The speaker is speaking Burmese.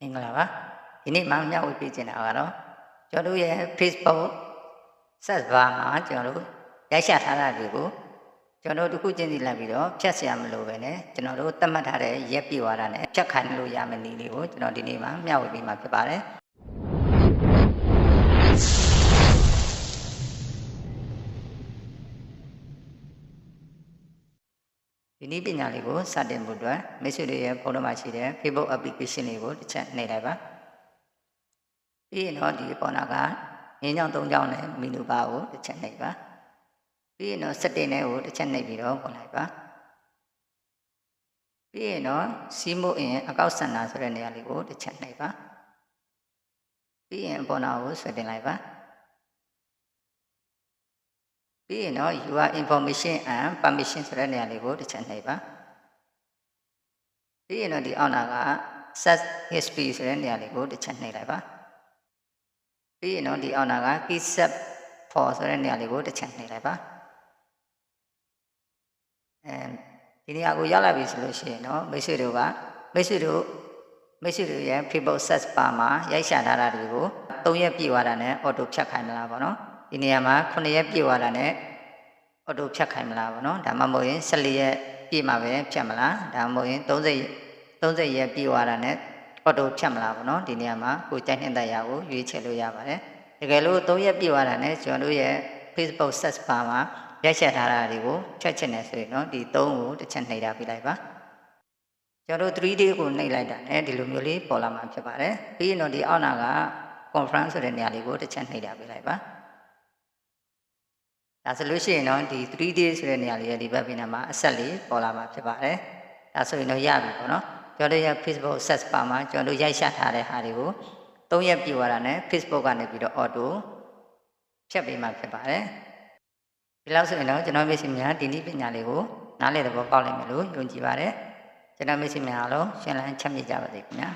မင်္ဂလာပါဒီနေ့မှမျှဝေပေးချင်တာကတော့ကျွန်တော်ရဲ့ Facebook server မှာကျွန်တော်ရိုက်ချထားတာတွေကိုကျွန်တော်တို့ခုချင်းစီလိုက်ပြီးတော့ဖြတ်ဆရာမလို့ပဲねကျွန်တော်တို့သတ်မှတ်ထားတဲ့ရက်ပြည့်ဝတာနဲ့ဖြတ်ခံလို့ရမယ့်နည်းလေးကိုကျွန်တော်ဒီနေ့မှမျှဝေပေးမှာဖြစ်ပါတယ် ဒီနည်းပညာလေးကိုစတင်ဖို့အတွက်မိတ်ဆွေတွေရဲ့ဖုန်းထဲမှာရှိတဲ့ Facebook application လေးကိုတစ်ချက်နှိပ်လိုက်ပါပြီးရင်တော့ဒီပေါ်နာကငင်းကြောင်၃ကြောင်နဲ့မီနူဘာကိုတစ်ချက်နှိပ်ပါပြီးရင်တော့ setting နဲ့ကိုတစ်ချက်နှိပ်ပြီးတော့ဝင်လိုက်ပါပြီးရင်တော့စီးမို့အင်အကောက်စင်တာဆိုတဲ့နေရာလေးကိုတစ်ချက်နှိပ်ပါပြီးရင်ပေါ်နာကိုဆွဲတင်လိုက်ပါ ပြီးရင်တော့ your information and permission ဆိုတဲ့နေရာလေးကိုတစ်ချက်နှိပ်ပါပြီးရင်တော့ဒီအောက်နာက set history ဆိုတဲ့နေရာလေးကိုတစ်ချက်နှိပ်လိုက်ပါပြီးရင်တော့ဒီအောက်နာက key set for ဆိုတဲ့နေရာလေးကိုတစ်ချက်နှိပ်လိုက်ပါအဲဒီနေရာကိုရောက်လာပြီဆိုလို့ရှိရင်တော့မိတ်ဆွေတို့ကမိတ်ဆွေတို့မိတ်ဆွေတို့ရဲ့ Facebook search bar မှာရိုက်ရှာထားတာတွေကို3ရက်ပြည့်သွားတာနဲ့ auto ဖြတ်ခိုင်းမလားပေါ့နော် ဒီနေရာမှာ9ရက်ပြည့်သွားတာနဲ့ auto ဖြတ်ခိုင်းမလားပေါ့နော်ဒါမှမဟုတ်ရင်14ရက်ပြည့်မှာပဲဖြတ်မလားဒါမှမဟုတ်ရင်30 30ရက်ပြည့်သွားတာနဲ့ auto ဖြတ်မလားပေါ့နော်ဒီနေရာမှာကိုကြိုက်တဲ့ရာကိုရွေးချယ်လို့ရပါတယ်တကယ်လို့3ရက်ပြည့်သွားတာနဲ့ကျွန်တော်တို့ရဲ့ Facebook search bar မှာရိုက်ချက်ထားတာတွေကိုဖြတ်ချင်တယ်ဆိုရင်တော့ဒီ3ကိုတစ်ချက်နှိပ်ထားပြလိုက်ပါကျွန်တော်တို့ 3D ကိုနှိပ်လိုက်တာနဲ့ဒီလိုမျိုးလေးပေါ်လာမှာဖြစ်ပါတယ်ပြီးရင်တော့ဒီအောက်နာက conference ဆိုတဲ့နေရာလေးကိုတစ်ချက်နှိပ်ထားပြလိုက်ပါ ဒါဆိုလို့ရှိရင်တော့ဒီ 3D ဆိုတဲ့နေရာလေးရဲ့ဒီဘက်ပြင်မှာအဆက်လေးပေါ်လာမှာဖြစ်ပါတယ်ဒါဆိုရင်တော့ရပြီပေါ့နော်ကျွန်တော်တို့ရဲ့ Facebook search bar မှာကျွန်တော်တို့ရိုက်ရှာထားတဲ့ဟာတွေကို3ရက်ပြည့်သွားတာနဲ့ Facebook ကနေပြီးတော့ auto ဖြတ်ပေးမှာဖြစ်ပါတယ်ဒီလောက်ဆိုရင်တော့ကျွန်တော်မိတ်ဆွေများဒီနည်းပညာလေးကိုနားလည်သဘောပေါက်လိမ့်မယ်လို့ယုံကြည်ပါတယ်ကျွန်တော်မိတ်ဆွေများအားလုံးရှင်းလန်းချမ်းမြေ့ကြပါစေခင်ဗျာ